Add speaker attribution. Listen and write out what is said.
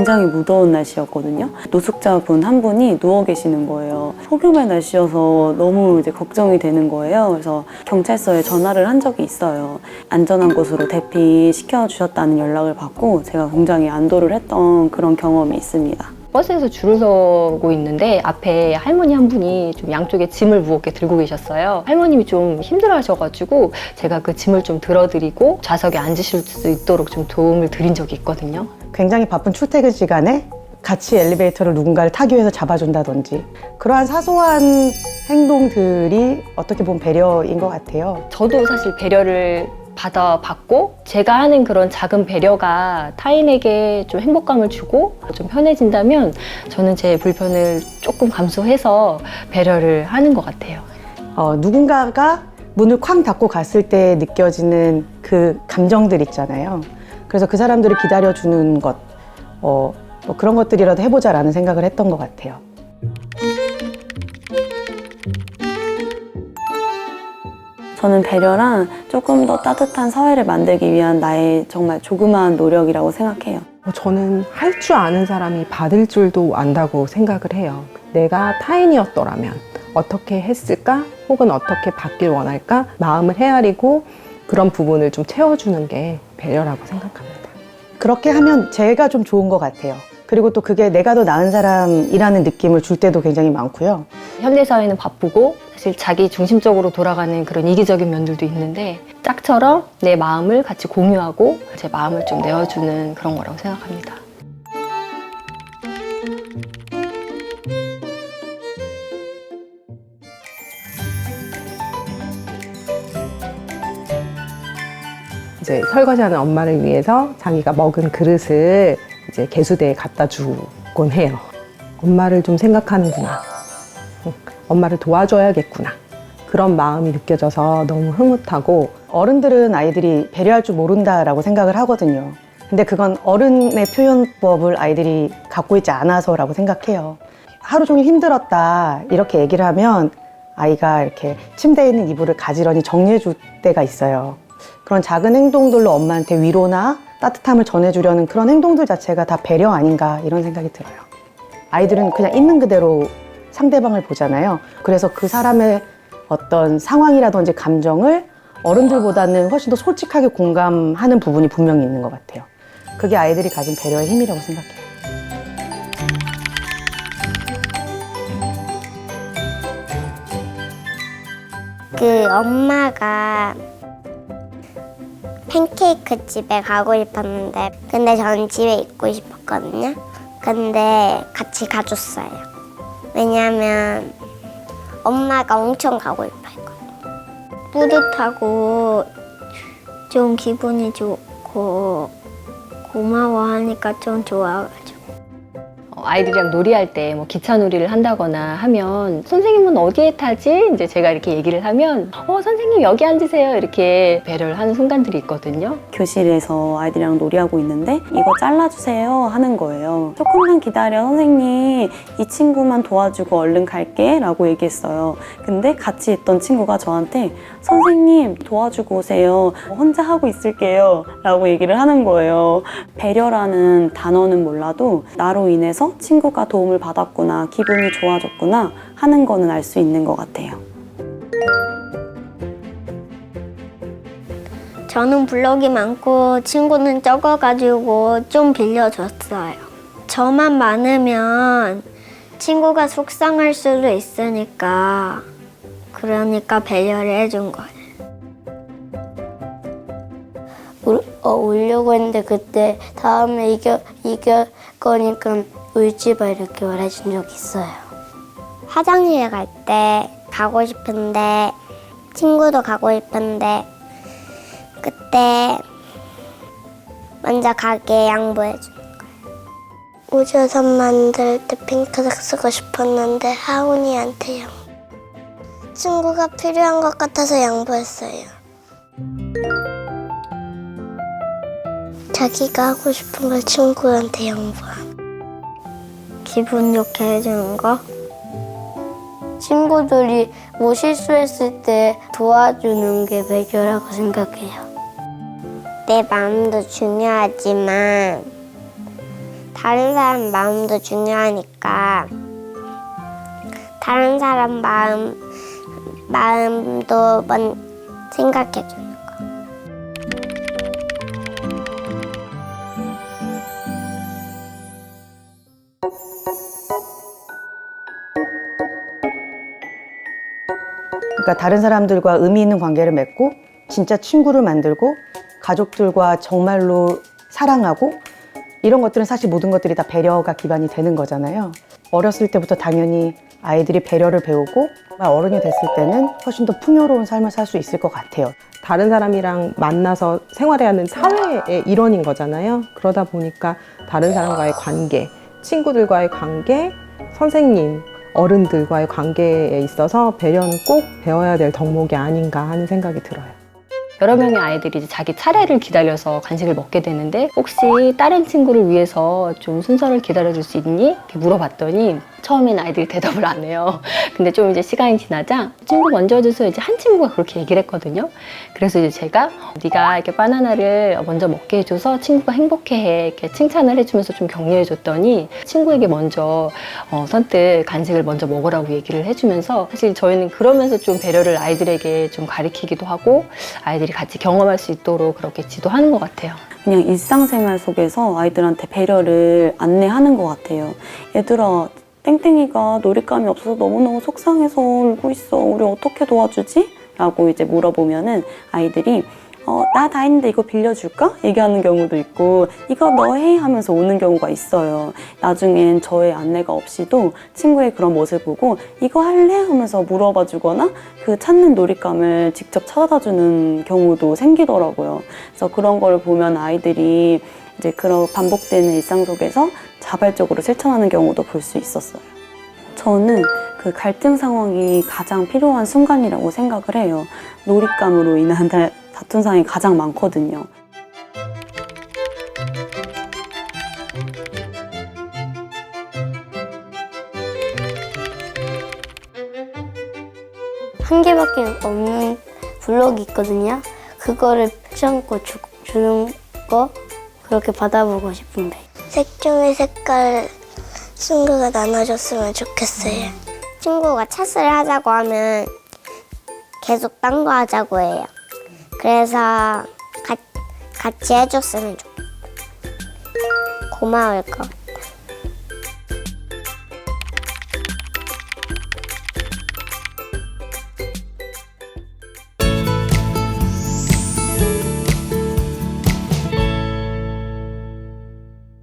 Speaker 1: 굉장히 무더운 날씨였거든요. 노숙자분 한 분이 누워 계시는 거예요. 폭염의 날씨여서 너무 이제 걱정이 되는 거예요. 그래서 경찰서에 전화를 한 적이 있어요. 안전한 곳으로 대피시켜 주셨다는 연락을 받고 제가 굉장히 안도를 했던 그런 경험이 있습니다.
Speaker 2: 버스에서 줄을 서고 있는데 앞에 할머니 한 분이 좀 양쪽에 짐을 무겁게 들고 계셨어요. 할머님이 좀 힘들어 하셔가지고 제가 그 짐을 좀 들어드리고 좌석에 앉으실 수 있도록 좀 도움을 드린 적이 있거든요.
Speaker 3: 굉장히 바쁜 출퇴근 시간에 같이 엘리베이터를 누군가를 타기 위해서 잡아준다든지 그러한 사소한 행동들이 어떻게 보면 배려인 것 같아요.
Speaker 2: 저도 사실 배려를 받아봤고 제가 하는 그런 작은 배려가 타인에게 좀 행복감을 주고 좀 편해진다면 저는 제 불편을 조금 감수해서 배려를 하는 것 같아요.
Speaker 3: 어, 누군가가 문을 쾅 닫고 갔을 때 느껴지는 그 감정들 있잖아요. 그래서 그 사람들을 기다려주는 것, 어, 뭐 그런 것들이라도 해보자라는 생각을 했던 것 같아요.
Speaker 1: 저는 배려랑 조금 더 따뜻한 사회를 만들기 위한 나의 정말 조그마한 노력이라고 생각해요.
Speaker 4: 어, 저는 할 줄 아는 사람이 받을 줄도 안다고 생각을 해요. 내가 타인이었더라면 어떻게 했을까? 혹은 어떻게 받길 원할까? 마음을 헤아리고 그런 부분을 좀 채워주는 게 배려라고 생각합니다.
Speaker 3: 그렇게 하면 제가 좀 좋은 것 같아요. 그리고 또 그게 내가 더 나은 사람이라는 느낌을 줄 때도 굉장히 많고요.
Speaker 2: 현대 사회는 바쁘고 사실 자기 중심적으로 돌아가는 그런 이기적인 면들도 있는데 짝처럼 내 마음을 같이 공유하고 제 마음을 좀 내어주는 그런 거라고 생각합니다.
Speaker 4: 이제 설거지하는 엄마를 위해서 자기가 먹은 그릇을 이제 개수대에 갖다 주곤 해요. 엄마를 좀 생각하는구나. 응, 엄마를 도와줘야겠구나. 그런 마음이 느껴져서 너무 흐뭇하고
Speaker 3: 어른들은 아이들이 배려할 줄 모른다라고 생각을 하거든요. 근데 그건 어른의 표현법을 아이들이 갖고 있지 않아서라고 생각해요. 하루 종일 힘들었다 이렇게 얘기를 하면 아이가 이렇게 침대에 있는 이불을 가지런히 정리해 줄 때가 있어요. 그런 작은 행동들로 엄마한테 위로나 따뜻함을 전해주려는 그런 행동들 자체가 다 배려 아닌가 이런 생각이 들어요. 아이들은 그냥 있는 그대로 상대방을 보잖아요. 그래서 그 사람의 어떤 상황이라든지 감정을 어른들보다는 훨씬 더 솔직하게 공감하는 부분이 분명히 있는 것 같아요. 그게 아이들이 가진 배려의 힘이라고 생각해요.
Speaker 5: 그 엄마가 팬케이크 집에 가고 싶었는데 근데 저는 집에 있고 싶었거든요. 근데 같이 가줬어요. 왜냐면 엄마가 엄청 가고 싶어 했거든요. 뿌듯하고 좀 기분이 좋고 고마워하니까 좀 좋아가지고
Speaker 2: 어, 아이들이랑 놀이할 때 뭐 기차 놀이를 한다거나 하면 선생님은 어디에 타지? 이제 제가 이렇게 얘기를 하면 어 선생님 여기 앉으세요 이렇게 배려를 하는 순간들이 있거든요.
Speaker 1: 교실에서 아이들이랑 놀이하고 있는데 이거 잘라주세요 하는 거예요. 조금만 기다려 선생님 이 친구만 도와주고 얼른 갈게 라고 얘기했어요. 근데 같이 있던 친구가 저한테 선생님 도와주고 오세요. 혼자 하고 있을게요 라고 얘기를 하는 거예요. 배려라는 단어는 몰라도 나로 인해서 친구가 도움을 받았구나 기분이 좋아졌구나 하는 거는 알 수 있는 것 같아요.
Speaker 5: 저는 블럭이 많고 친구는 적어가지고 좀 빌려줬어요. 저만 많으면 친구가 속상할 수도 있으니까 그러니까 배려를 해준 거예요.
Speaker 6: 울, 어, 울려고 했는데 그때 다음에 이겨, 이겨 거니까 울지 마 이렇게 말해준 적 있어요.
Speaker 5: 화장실에 갈때 가고 싶은데 친구도 가고 싶은데 그때 먼저 가게 양보해 준
Speaker 6: 우주선 만들 때 핑크색 쓰고 싶었는데 하은이한테 양 친구가 필요한 것 같아서 양보했어요. 자기가 하고 싶은 걸 친구한테 양보함.
Speaker 5: 기분 좋게 해주는 거.
Speaker 6: 친구들이 뭐 실수했을 때 도와주는 게 배려라고 생각해요.
Speaker 5: 내 마음도 중요하지만 다른 사람 마음도 중요하니까 다른 사람 마음 마음도 먼 생각해 주는
Speaker 3: 그러니까 다른 사람들과 의미 있는 관계를 맺고 진짜 친구를 만들고 가족들과 정말로 사랑하고 이런 것들은 사실 모든 것들이 다 배려가 기반이 되는 거잖아요. 어렸을 때부터 당연히 아이들이 배려를 배우고 어른이 됐을 때는 훨씬 더 풍요로운 삶을 살 수 있을 것 같아요.
Speaker 4: 다른 사람이랑 만나서 생활해야 하는 사회의 일원인 거잖아요. 그러다 보니까 다른 사람과의 관계, 친구들과의 관계, 선생님, 어른들과의 관계에 있어서 배려는 꼭 배워야 될 덕목이 아닌가 하는 생각이 들어요.
Speaker 2: 여러 명의 아이들이 이제 자기 차례를 기다려서 간식을 먹게 되는데 혹시 다른 친구를 위해서 좀 순서를 기다려줄 수 있니? 이렇게 물어봤더니 처음엔 아이들이 대답을 안 해요. 근데 좀 이제 시간이 지나자 친구 먼저 해줘서 이제 한 친구가 그렇게 얘기를 했거든요. 그래서 이제 제가 네가 이렇게 바나나를 먼저 먹게 해줘서 친구가 행복해해 이렇게 칭찬을 해주면서 좀 격려해줬더니 친구에게 먼저 어, 선뜻 간식을 먼저 먹으라고 얘기를 해주면서 사실 저희는 그러면서 좀 배려를 아이들에게 좀 가리키기도 하고 아이들이 같이 경험할 수 있도록 그렇게 지도하는 것 같아요.
Speaker 1: 그냥 일상생활 속에서 아이들한테 배려를 안내하는 것 같아요. 얘들아, 땡땡이가 놀잇감이 없어서 너무너무 속상해서 울고 있어. 우리 어떻게 도와주지? 라고 이제 물어보면은 아이들이 어, 나 다 했는데 이거 빌려줄까? 얘기하는 경우도 있고, 이거 너 해? 하면서 오는 경우가 있어요. 나중엔 저의 안내가 없이도 친구의 그런 모습을 보고, 이거 할래? 하면서 물어봐 주거나, 그 찾는 놀잇감을 직접 찾아다 주는 경우도 생기더라고요. 그래서 그런 걸 보면 아이들이 이제 그런 반복되는 일상 속에서 자발적으로 실천하는 경우도 볼 수 있었어요. 저는 그 갈등 상황이 가장 필요한 순간이라고 생각을 해요. 놀잇감으로 인한 다- 다툰 상황이 가장 많거든요.
Speaker 6: 한 개밖에 없는 블럭이 있거든요. 그거를 참고 주, 주는 거 그렇게 받아보고 싶은데.
Speaker 5: 색종이 색깔 친구가 나눠줬으면 좋겠어요. 친구가 차스를 하자고 하면 계속 딴 거 하자고 해요. 그래서 가- 같이 해줬으면 좋겠어요. 고마울 것 같아요.